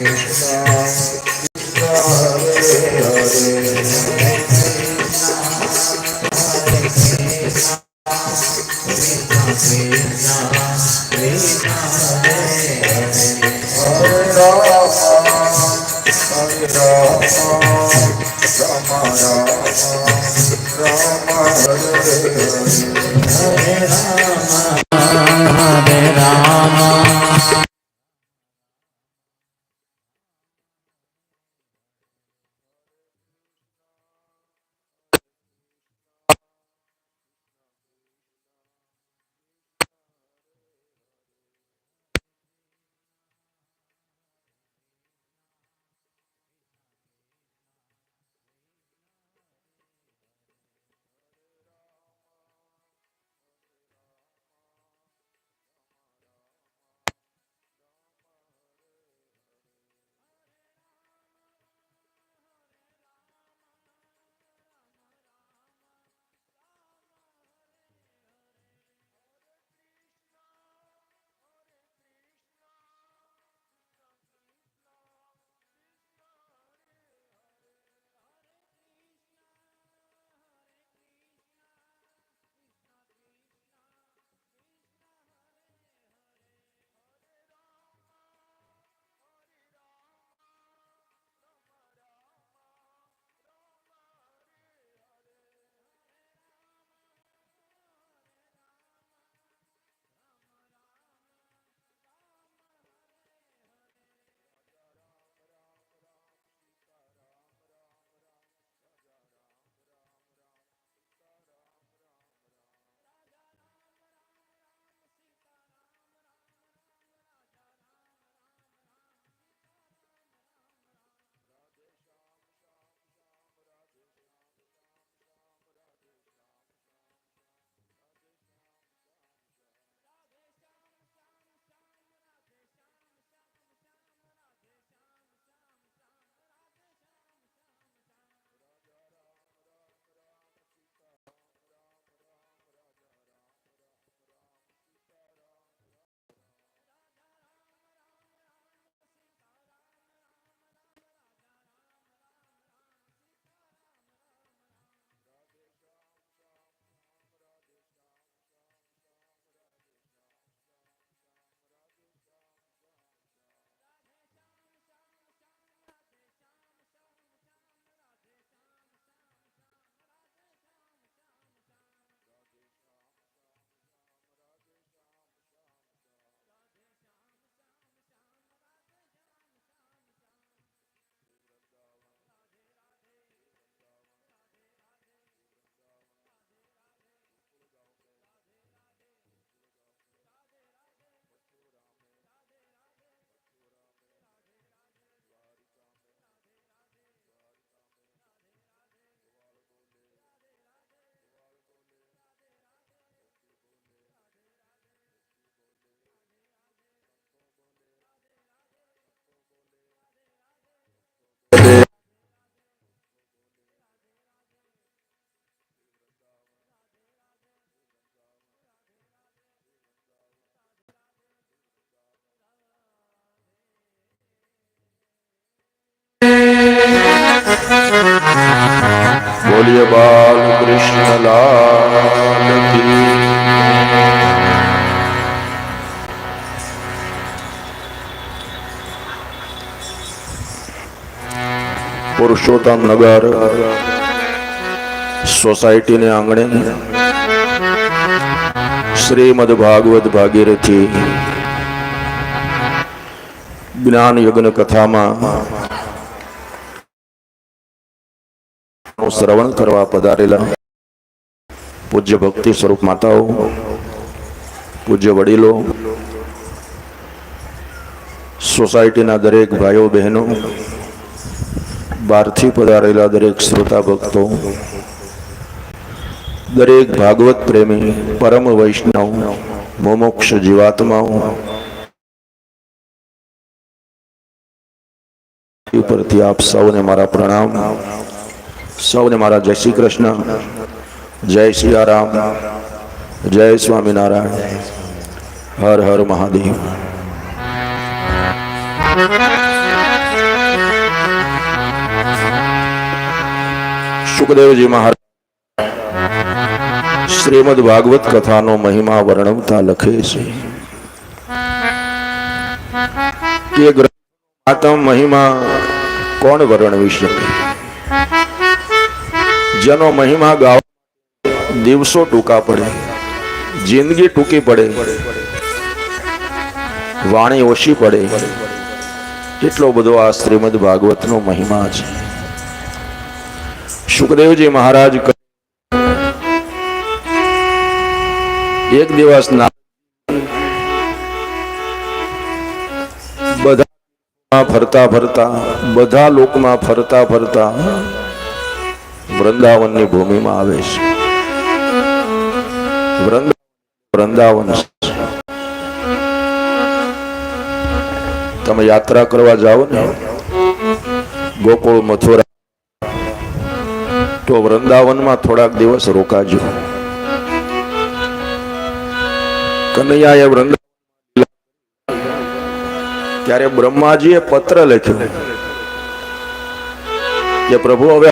હરે બોલીએ બાલ કૃષ્ણ પુરુષોત્તમ નગર સોસાયટીને આંગણે શ્રીમદ ભાગવત ભાગીરથી જ્ઞાન યજ્ઞ કથામાં નું શ્રવણ કરવા પધારેલા પૂજ્ય ભક્તિ સ્વરૂપ માતાઓ, પૂજ્ય વડીલો, સોસાયટીના દરેક ભાઈઓ, બહેનો, બહારથી પધારેલા દરેક શ્રોતા ભક્તો, દરેક ભાગવત પ્રેમી, પરમ વૈષ્ણવ, મોમોક્ષ જીવાત્માઓ ઉપરથી આપ સૌને મારા પ્રણામ. સૌને મારા જય શ્રી કૃષ્ણ, જય શ્રી રામ જય સ્વામિનારાયણ, હર હર મહાદેવ. સુખદેવજી મહારાજ, શ્રીમદ ભાગવત કથાનો મહિમા વર્ણવતા લખે છે. કે ગ્રંથ મહિમા કોણ વર્ણવી શકે? જેનો મહિમા ગાવ દિવસો ટૂંકા પડે, જિંદગી ટૂંકી પડે, વાણી ઓછી પડે. એટલો બધો આ શ્રીમદ ભાગવતનો મહિમા છે. સુખદેવજી મહારાજ એક દિવસ ના બધા ફરતા ફરતા, બધા લોકમાં ફરતા ફરતા વૃંદાવનની ભૂમિમાં આવે છે. વૃંદાવન તમે યાત્રા કરવા જાઓ ને, ગોકુળ મથુરા, તો વૃંદાવનમાં થોડાક દિવસ રોકાજો. કનૈયાએ વૃંદાવન ત્યારે બ્રહ્માજીએ પત્ર લખ્યો કે પ્રભુ, હવે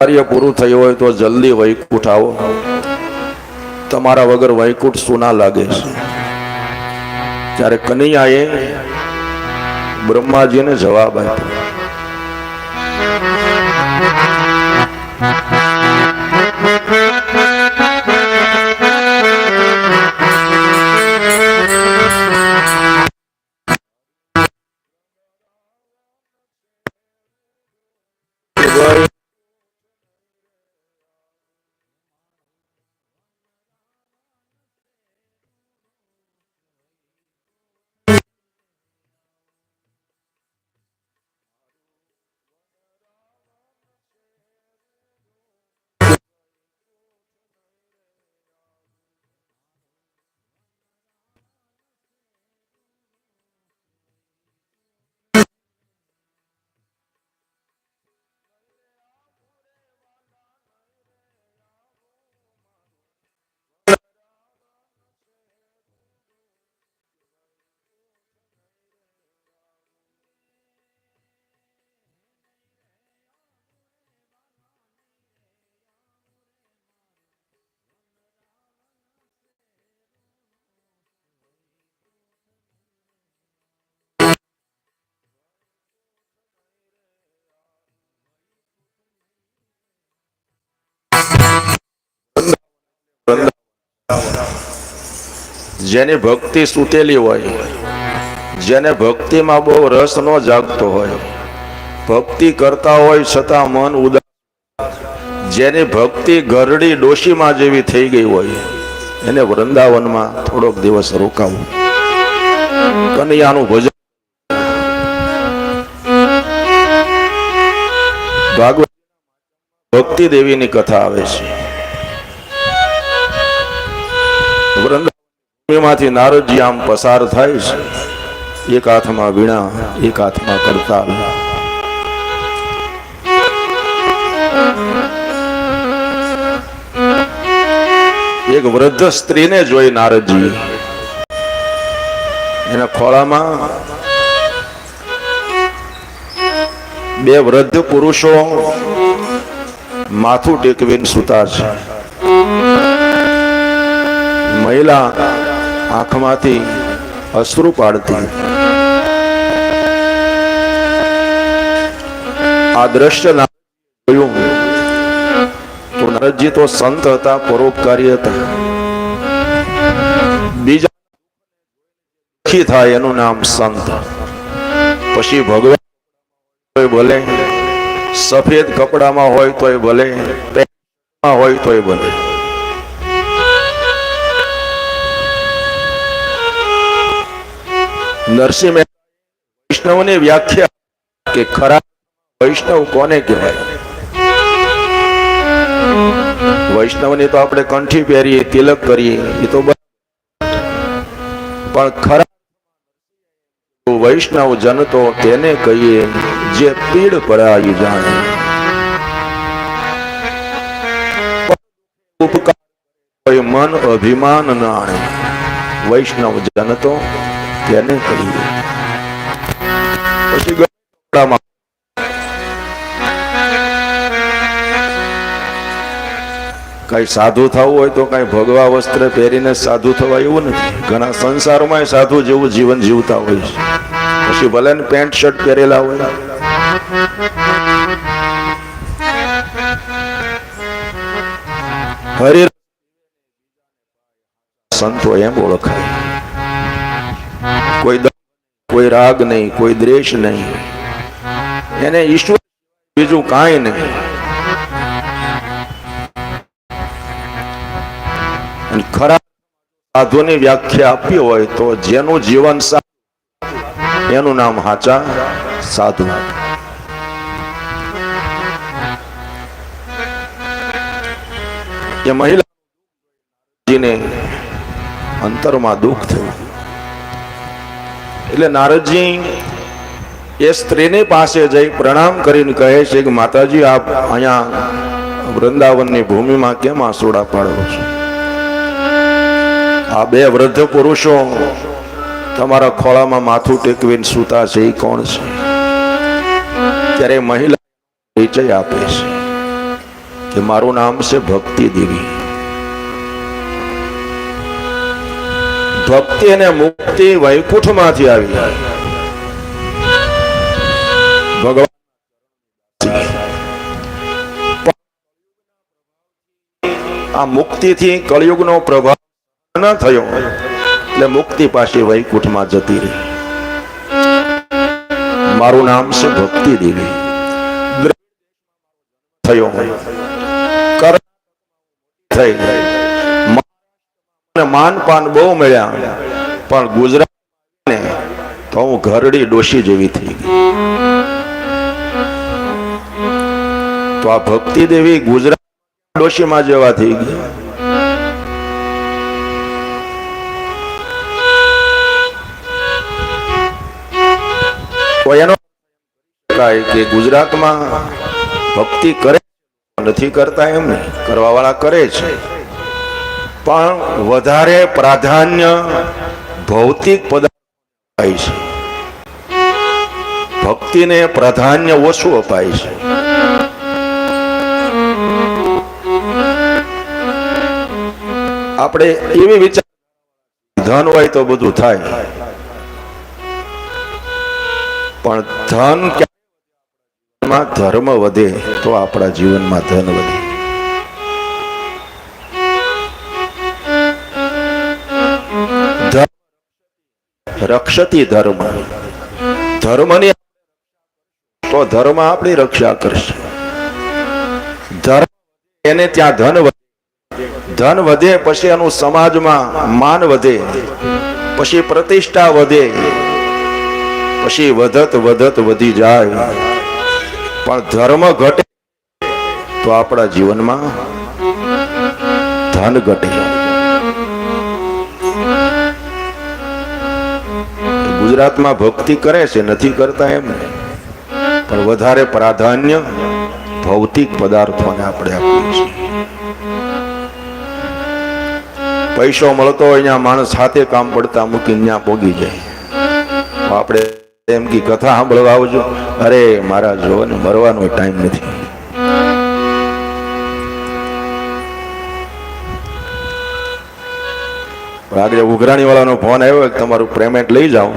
કાર્ય પૂરું થયું હોય તો જલ્દી વૈકુંઠ આવો. તમારા વગર વૈકુંઠ સુના લાગે? છે ત્યારે કનૈયાએ બ્રહ્માજીને જવાબ આપ્યો. જેની ભક્તિ સૂતેલી હોય, જેને ભક્તિમાં બહુ રસ ન જાગતો હોય. ભક્તિ કરતા હોય છતાં મન ઉદાસ જેની ભક્તિ ઘરડી ડોશીમાં જેવી થઈ ગઈ હોય, એને વૃંદાવનમાં થોડોક દિવસ રોકાવું. કનૈયાનું ભજન. ભાગવત ભક્તિ દેવીની કથા આવે છે. વૃંદાવનમાંથી નારદજી આમ પસાર થાય છે. એક હાથમાં વીણા, એક હાથમાં કરતાલ એક વૃદ્ધ સ્ત્રીને જોઈ નારદજી એના ખોળામાં બે વૃદ્ધ પુરુષો માથું ટેકવીને સુતા છે. મહિલા આંખમાંથી અશ્રુ પાડતી. આ દ્રશ્ય જોયું. તો નારદજી તો સંત હતા, પરોપકારી હતા. બીજા દુઃખી થાય એનું નામ સંત. પછી ભગવાન ભલે, સફેદ કપડામાં હોય તોય ભલે હોય તોય ભલે. નરસિંહ વૈષ્ણવની વ્યાખ્યા કે ખરા વૈષ્ણવ કોને કહેવાય? વૈષ્ણવની તો આપણે કંઠી પહેરીએ, તિલક કરીએ, એ તો પણ ખરા વૈષ્ણવ જન તેને કહીએ જે પીડ પડાવી જાણે. ઉપકાર મન અભિમાન ના આણે વૈષ્ણવ જન તેને કહીએ પછી કઈ સાધુ થવું હોય તો કઈ ભગવા વસ્ત્ર પહેરીને સાધુ થવા એવું નથી. ઘણા સંસારમાં સાધુ જેવું જીવન જીવતા હોય છે. પછી ભલે ને પેન્ટ શર્ટ પહેરેલા હોય. સંતો એમ ઓળખાય. કોઈ કોઈ રાગ નહીં, કોઈ દ્વેષ નહીં. એને ઈશ્વર બીજું કાંઈ નહીં. ખરા સાધુની વ્યાખ્યા આપી હોય તો જેનું જીવન એનું નામ હાચા સાધુ. એ મહિલાજીને અંતરમાં દુઃખ થયું. એટલે નારદજી એ સ્ત્રીની પાસે જઈ પ્રણામ કરીને કહે છે કે માતાજી, આપ અહીંયા વૃંદાવનની ભૂમિમાં કેમ આસોડા પાડો છો? આ બે વૃદ્ધ પુરુષો તમારા ખોળામાં માથું ટેકવીને સૂતા છે એ કોણ છે? ત્યારે મહિલા પરિચય આપે છે કે મારું નામ છે ભક્તિ દેવી. ભક્તિ અને મુક્તિ વૈકુંઠમાંથી આવી ભગવાન આ મુક્તિથી કળિયુગનો પ્રભાવ ન થયો. એટલે મુક્તિ પાછી વૈકુંઠમાં જતી રહી. મારું નામ છે ભક્તિ દેવી. થયો. થઈ માન પાન બહુ મળ્યા. પણ ગુજરાત ને તો હું ઘરડી ડોશી જેવી થઈ ગઈ. તો આ ભક્તિ દેવી ગુજરાત ડોશીમાં જેવા થઈ ગઈ. એનો કે ગુજરાતમાં ભક્તિ કરે નથી કરતા એમ નહીં. કરવા વાળા કરે છે. પણ વધારે પ્રાધાન્ય ભૌતિક પદાર્થ અપાય છે. ભક્તિને પ્રાધાન્ય ઓછું અપાય છે. આપણે એવી વિચાર ધન હોય તો બધું થાય. પણ ધન ધર્મ વધે તો આપણા જીવનમાં ધન વધે. રક્ષતી ધર્મ. ધર્મની તો ધર્મ આપણી રક્ષા કરશે. ધર્મ એને ત્યાં ધન ધન વધે, પછી એનું સમાજમાં માન વધે. પછી પ્રતિષ્ઠા વધે. પછી વધત વધત વધી જાય. પણ ધર્મ ઘટે તો આપણા જીવનમાં ધન ઘટે. ગુજરાતમાં ભક્તિ કરે છે, નથી કરતા એમ પણ વધારે પ્રાધાન્ય ભૌતિક પદાર્થોને આપણે આપીએ છીએ. પૈસો મળતો હોય ત્યાં માણસ સાથે કામ પડતા મૂકીને ત્યાં પોગી જાય. આપણે એમ કે કથા સાંભળવા આવજો. અરે મારા જો ને, મરવાનો ટાઈમ નથી. પણ આગળ ઉઘરાણી વાળાનો ફોન આવ્યો તમારું પેમેન્ટ લઈ જાઓ.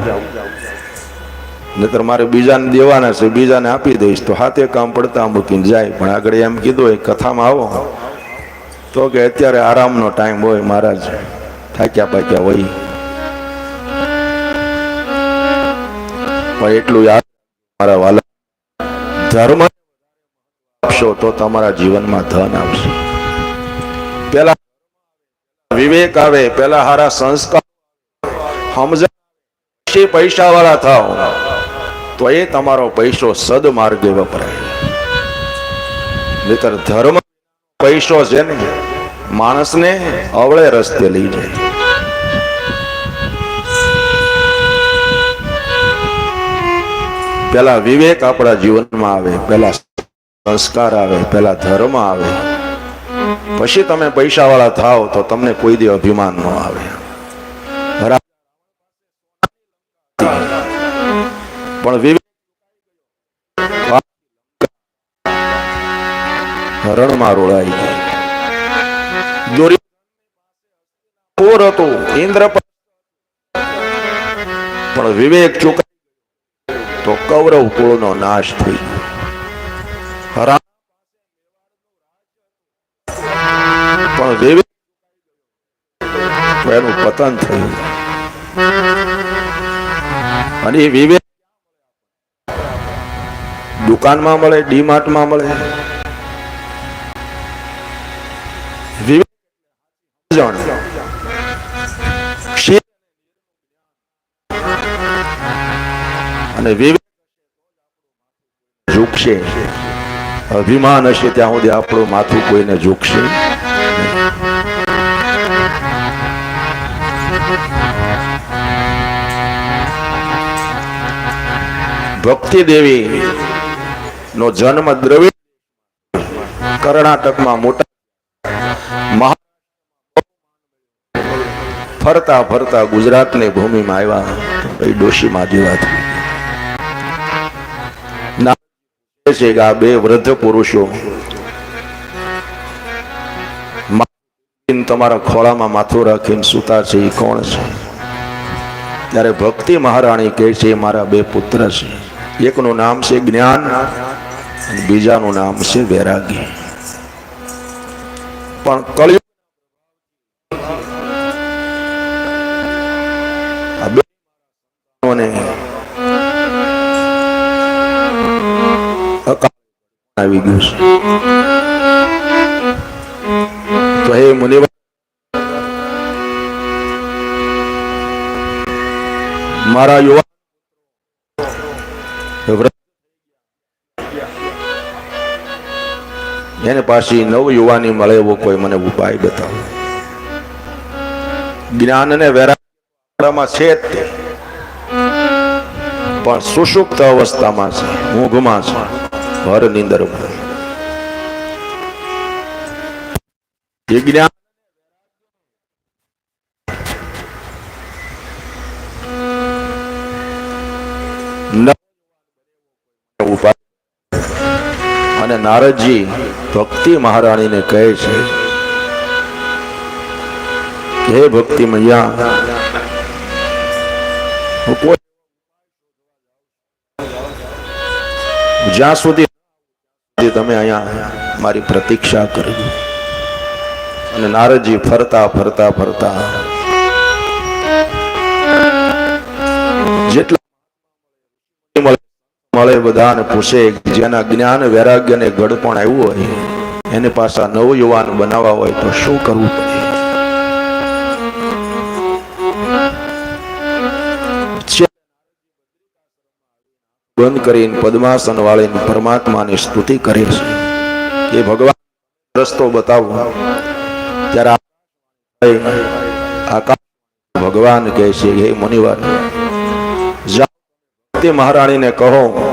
નહીતર મારે બીજાને દેવાના છે, બીજાને આપી દઈશ. તો હાથે કામ પડતા મૂકીને જાય. પણ આગળ એમ કીધું એ કથામાં આવો. તો કે, અત્યારે આરામનો ટાઈમ હોય મહારાજ. થાક્યા પાક્યા હોય. પણ એટલું યાદ મારા વાલા, ધર્મ આપશો તો તમારા જીવનમાં ધન આવશે પેલા વિવેક આવે, પેલા હારા સંસ્કાર સમજણ પૈસા વાળા થાવ. તો એ તમારો પૈસો સદમાર્ગે વપરાય. નહીતર ધર્મ પૈસો છે ને માણસને અવળે રસ્તે લઈ જાય. પેલા વિવેક આપણા જીવનમાં આવે, પેલા સંસ્કાર આવે, પેલા ધર્મ આવે. પછી તમે પૈસા વાળા થાવ તો તમને કોઈ દી અભિમાન ન આવે. પણ રણમાં રોળાઈ ગઈ. પુત્ર હતું પણ વિવેક ચૂકાય તો કૌરવ કુળનો નાશ થઈ ગયો. એનું પતન થયું. અને એ વિવેક દુકાનમાં મળે, ડીમાર્ટમાં મળે. અને વિવેક ઝૂકશે. અભિમાન હશે ત્યાં સુધી આપણું માથું કોઈને ઝૂકશે. ભક્તિ દેવી નો જન્મ દ્રવિડ કર્ણાટકમાં મોટા ફરતા ફરતા ગુજરાતની ભૂમિમાં આવ્યા. ભાઈ ડોશીમાં જેવાથી ના છે કે આ બે વૃદ્ધ પુરુષો તમારા ખોળામાં માથું રાખીને સૂતા છે. એ કોણ છે? ત્યારે ભક્તિ મહારાણી કહે છે એ મારા બે પુત્ર છે. એકનું નામ છે જ્ઞાન અને બીજાનું નામ છે વૈરાગી પણ કળિયુગ આવી ગયું તો હે મુનિવર, મારા યુવા એને પાછી નવ યુવાની મળે એવો કોઈ મને ઉપાય બતાવો. જ્ઞાન ને વેરામાં છે પણ સુષુપ્ત અવસ્થામાં છે ઊંઘમાં છે ભર. નીંદરમાં એ જ્ઞાન અને નારદજી ભક્તિ મહારાણીને કહે છે, હે ભક્તિ મૈયા જ્યાં સુધી તમે અહીંયા મારી પ્રતીક્ષા કરજો અને નારદજી ફરતા ફરતા ફરતા મળે બધાને પૂછે જેના જ્ઞાન, વૈરાગ્ય ને ગડપણ આવ્યું હોય, એને પાછા નવ યુવાન બનાવવા હોય તો શું કરવું બંધ કરીને પદ્માસન વાળીને પરમાત્માની સ્તુતિ કરે છે. એ ભગવાન, રસ્તો બતાવો. ત્યારે ભગવાન કહે છે, હે મુનિવાર મહારાણીને કહો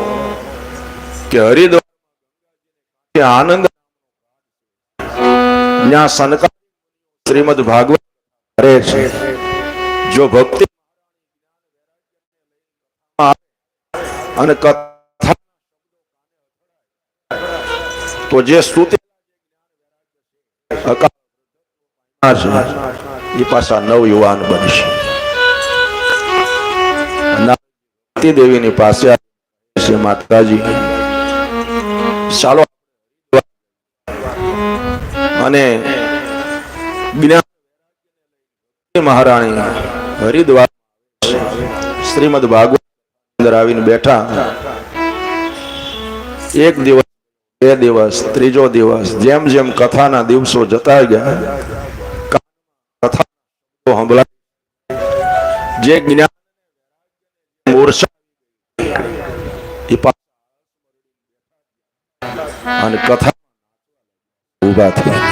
કે હરિદ્વાર આનંદ જ્યાં સનકા શ્રીમદ ભાગવત કરે છે. જો ભક્તિ અને કથા તો જે સ્તુતિ એ પાછા નવ યુવાન બનશે. દેવીની પાસે માતાજી. ચાલો અને મહારાણી હરિદ્વાર શ્રીમદ ભાગવત આવીને બેઠા એક દિવસ બે દિવસ ત્રીજો દિવસ જેમ જેમ કથાના દિવસો જતા ગયા કથા જે જ્ઞાન અને કથા ઊભા થયા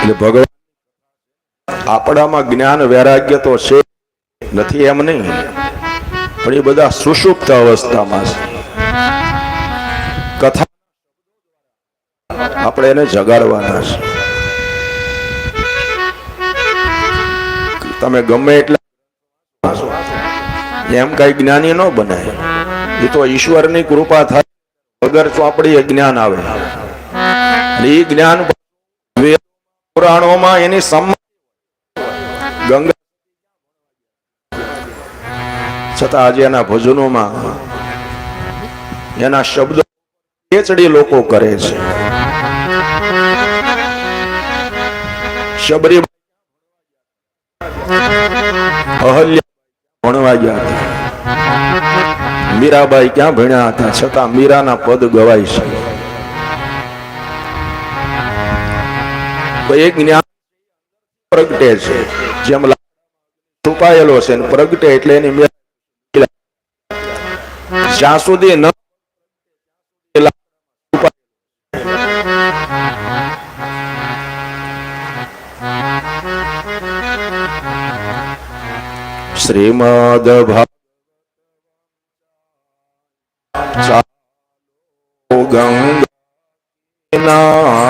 એટલે ભગવાન આપણામાં જ્ઞાન વૈરાગ્ય તો છે નથી એમ નહીં. પણ એ બધા સુષુપ્ત અવસ્થામાં છે. કથા આપણે એને જગાડવાના છે. તમે ગમે એટલા એમ કઈ જ્ઞાની ન બનાય એ તો ઈશ્વરની કૃપા થાય. વગર ચોપડી જ્ઞાન આવે. એ જ્ઞાન પુરાણોમાં એની સમ ગંગા છતાં આજે એના ભજનોમાં એના શબ્દો ખેચડી લોકો કરે છે. શબરી અહલ્યા ભણવા ગયા હતા. મીરાબાઈ ક્યાં ભણ્યા હતા? છતાં મીરાના પદ ગવાય છે. તો એક જ્ઞાન પ્રગટે છે. જેમ છુપાયેલો છે પ્રગટે એટલે એની જ્યાં સુધી ન શ્રીમદ ભાગવત ગંગા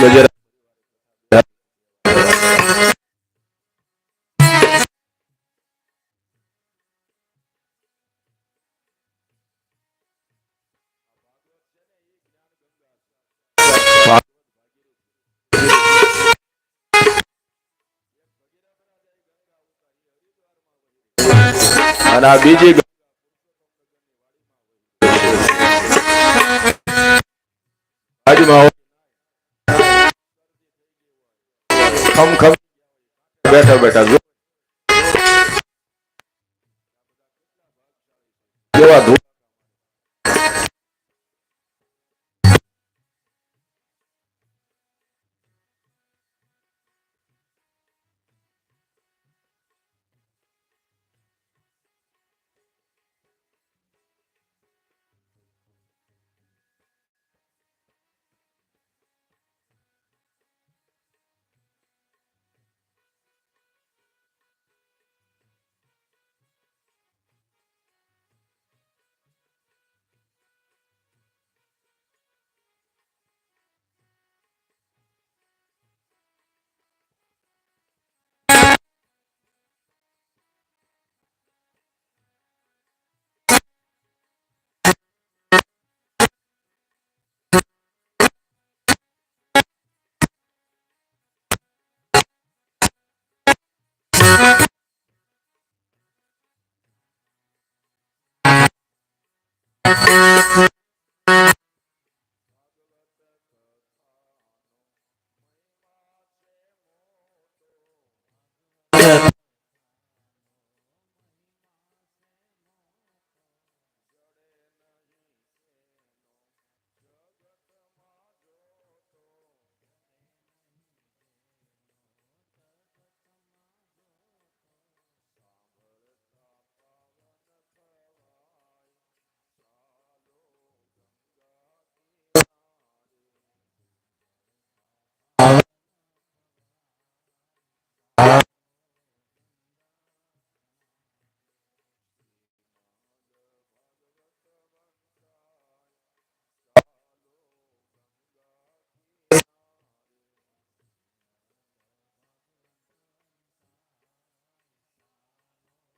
ગજરા અને આ બીજી ખમ ખમ. બેઠા બેઠા. જો Thank you.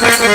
you.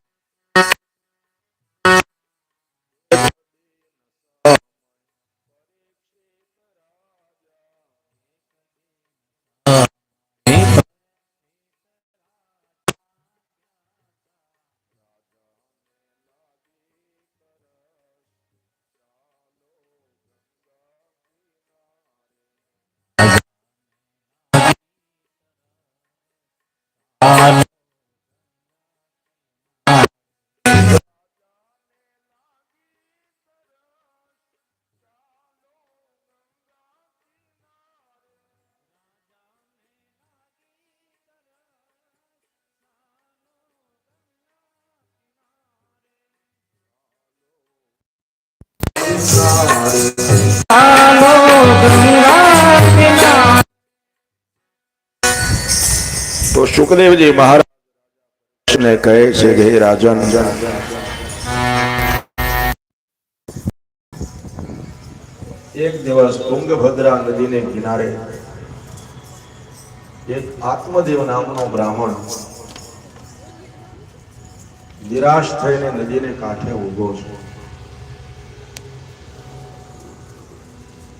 સુખદેવજી મહારાજ ને કહે છે કે રાજન, એક દિવસ તુંગભદ્રા નદીને કિનારે એક આત્મદેવ નામનો બ્રાહ્મણ નિરાશ થઈને નદીને કાંઠે ઊભો છે.